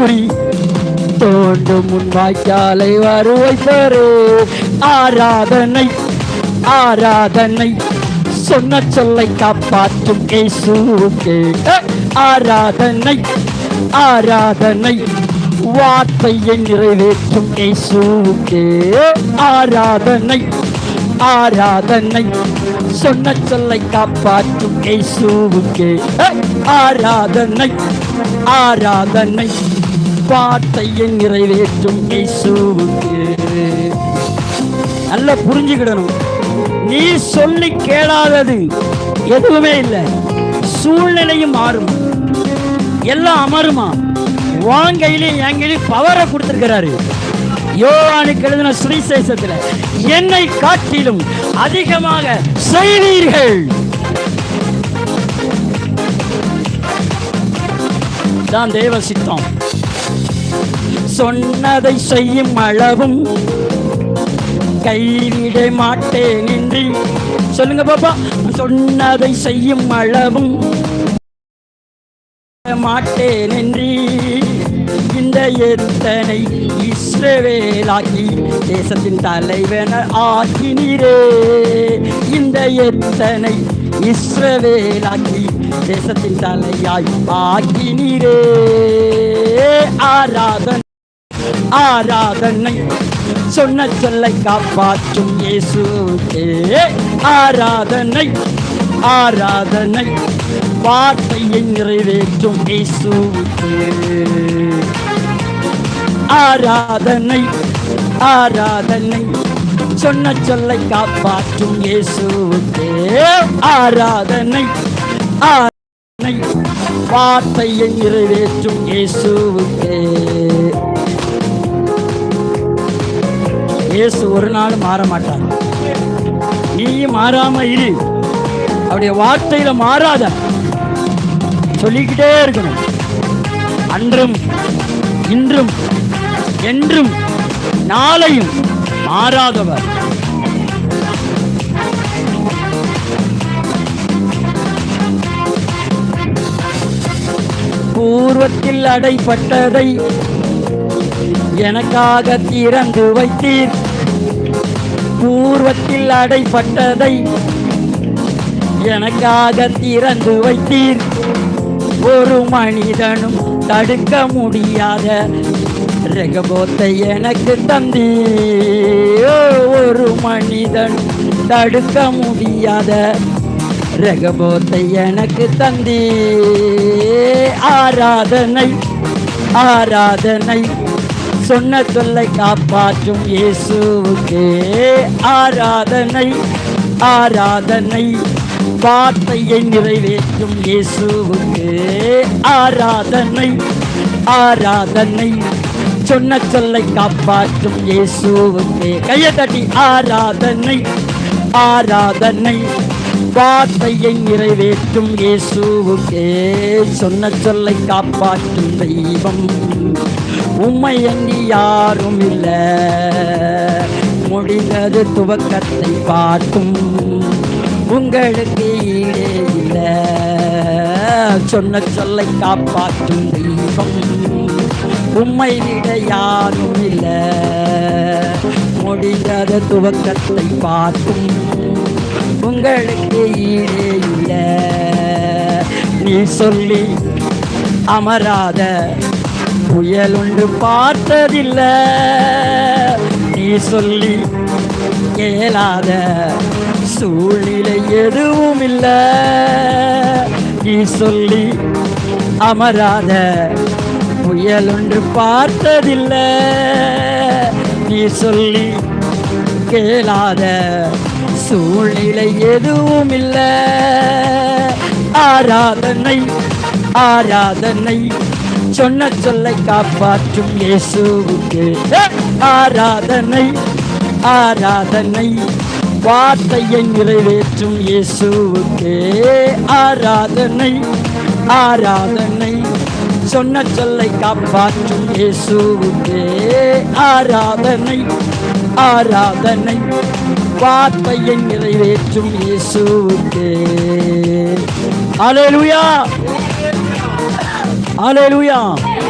குறி தோண்டும் முன் வாய்க்காலை வருவை வருவைப்பரே ஆராதனை ஆராதனை சொன்ன சொல்லை காப்பாற்றும் இயேசுவுக்கே. ஆராதனை ஆராதனை வார்த்தையை நிறைவேற்றும் இயேசுவுக்கே. ஆராதனை ஆராதனை சொன்ன சொல்லை காப்பாற்றும் இயேசுவுக்கே. ஆராதனை ஆராதனை வார்த்தையை நிறைவேற்றும் இயேசுவுக்கே. நல்லா புரிஞ்சுக்கிடணும். நீ சொல்லி கேளாதது எதுவுமே இல்லை. சூழ்நிலையும் மாறும். எல்லாம் அமருமா? வாங்கையிலே கையிலையும் என் பவரை கொடுத்திருக்கிறாரு. யோவானுக்கு எழுதின சுவிசேஷத்தில் என்னை காட்டிலும் அதிகமாக செய்வீர்கள். தான் தேவ சித்தம். சொன்னதை செய்யும் அளவும் கைவிட மாட்டேன் என்று சொல்லுங்க பாப்பா. சொன்னதை செய்யும் அளவும் மாட்டேன் என்று இந்த எத்தனை இஸ்ரவேலாகி தேசத்தின் தலைவன ஆக்கினீரே. இந்த எத்தனை இஸ்ரவேலாகி தேசத்தின் தலையாய் ஆக்கினீரே. ஆராதன் ஆராதனை சொன்ன சொல்லை காப்பாற்றும் இயேசுவே ஆராதனை ஆராதனை வார்த்தையை நிறைவேற்றும் இயேசுக்கே ஆராதனை ஆராதனை சொன்ன சொல்லை காப்பாற்றும் இயேசுக்கே ஆராதனை ஆராதனை வார்த்தையை நிறைவேற்றும் இயேசுவுக்கே இயேசு ஒரு நாள் மாற மாட்டார். நீயும் மாறாம இரு. அவருடைய வார்த்தையில மாறாத. சொல்லிக்கிட்டே இருக்கணும். அன்றும் இன்றும் என்றும் நாளையும் மாறாதவர். பூர்வத்தில் அடைப்பட்டதை எனக்காக திறந்து வைத்தீர். பூர்வத்தில் அடைப்பட்டதை எனக்காக திறந்து வைத்தீர். ஒரு மனிதனும் தடுக்க முடியாத ரகபோத்தை எனக்கு தந்தீர். ஒரு மனிதன் தடுக்க முடியாத ரகபோத்தை எனக்கு தந்தீ ஆராதனை ஆராதனை. சொன்ன சொல்லை காப்பாற்றும் இயேசுவுக்கே. ஆராதனை ஆராதனை. வார்த்தையை நிறைவேற்றும் இயேசுவுக்கே. ஆராதனை ஆராதனை. சொன்ன சொல்லை காப்பாற்றும் இயேசுவுக்கே. கையை தட்டி ஆராதனை ஆராதனை. வார்த்தையை நிறைவேற்றும் இயேசுவுக்கே. சொன்ன சொல்லை காப்பாற்றும் தெய்வம். உம்மை எண்ணி யாரும் இல்ல. முடிந்தது துவக்கத்தை பார்க்கும். உங்களுக்கு ஈடே இல்ல. சொன்ன சொல்லை காப்பாற்றும் தெய்வம். உம்மை விட யாரும் இல்ல. முடிந்தது துவக்கத்தை பார்க்கும். உங்களுக்கு ஈடே இல்ல. நீ சொல்லி அமராத புயல் ஒன்று பார்த்ததில்லை. நீ சொல்லி கேளாத சூழ்நிலை எதுவும் இல்லை. நீ சொல்லி அமராத புயல் ஒன்று பார்த்ததில்லை. நீ சொல்லி கேளாத சூழ்நிலை எதுவும் இல்லை. ஆராதனை ஆராதனை. சொன்ன சொல்லை காப்பாற்றும் இயேசுவுக்கு. ஆராதனை ஆராதனை. வார்த்தையை நிறைவேற்றும் இயேசுவுக்கு. ஆராதனை ஆராதனை. சொன்ன சொல்லை காப்பாற்றும் இயேசுவுக்கு. ஆராதனை ஆராதனை. வார்த்தையை நிறைவேற்றும் இயேசுவுக்கு. Alleluia Hallelujah.